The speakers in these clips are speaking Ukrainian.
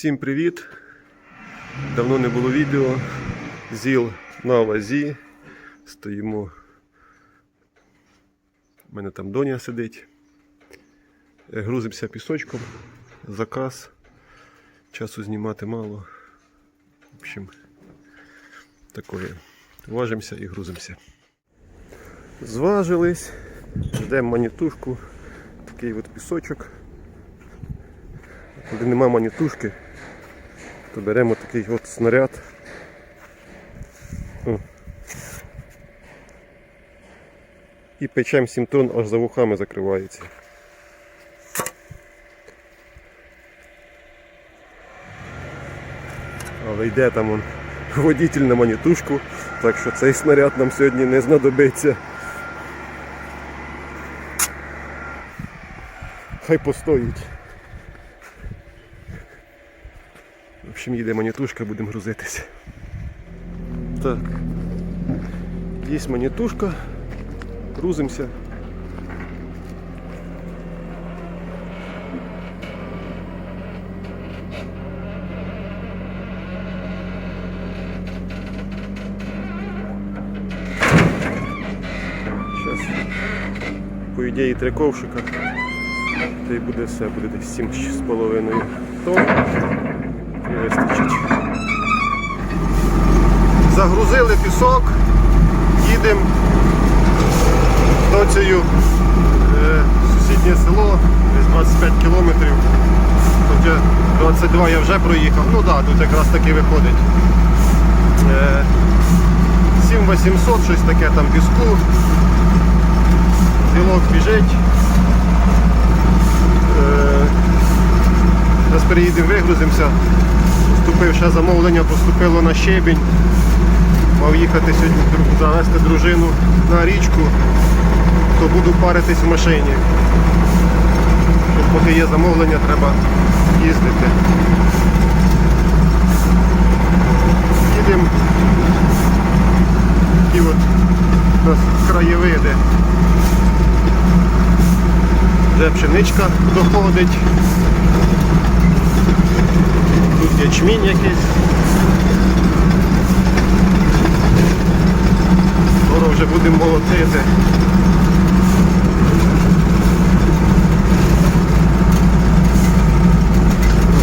Всім привіт! Давно не було відео. ЗІЛ на вазі. Стоїмо. У мене там доня сидить. Е, Грузимося пісочком. Заказ. Часу знімати мало. В общем, такое. Важимося і грузимося. Зважились. Ждемо манітушку. Такий от пісочок. Коли нема манітушки, то беремо такий от снаряд. І печем 7 тонн аж за вухами закривається. Але йде там он водитель на манітушку, так що цей снаряд нам сьогодні не знадобиться. Хай постоїть. В общем, їде манітушка, будемо грузитися. Так. Є манітушка. Грузимося. Зараз, по ідеї, три ковшика. Та й буде все, буде десь 7,5 тонн. Вистачить. Загрузили пісок, їдемо доцею е, сусіднє село, десь 25 кілометрів. Хоча 22 я вже проїхав. Ну так, да, тут якраз таки виходить. Е, 7800, щось таке там піску. Зілок біжить. Е, Зараз переїдемо, вигрузимося. Поступив ще замовлення, поступило на щебінь. Мав їхати сьогодні завести дружину на річку, то буду паритись в машині. Поки є замовлення, треба їздити. Їдемо. Такі от у нас краєвиди. Вже пшеничка доходить. Ячмінь якийсь. Скоро вже будемо молотити.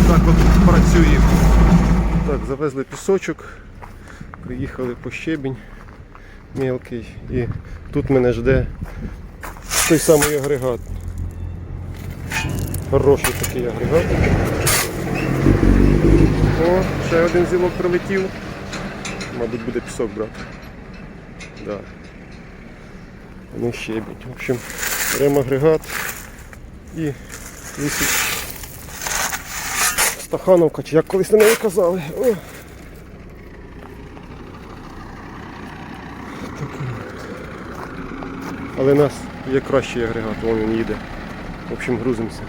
Отак от працюємо. Так, завезли пісочок, приїхали по щебінь мелкий і тут мене жде той самий агрегат. Хороший такий агрегат. О, ще один зілок прилетів. Мабуть, буде пісок брати. Да. Не щебінь. В общем, беремо агрегат і висить Стахановка, чи як колись на неї казали. О. Але у нас є кращий агрегат, вон він їде. В общем, грузимося.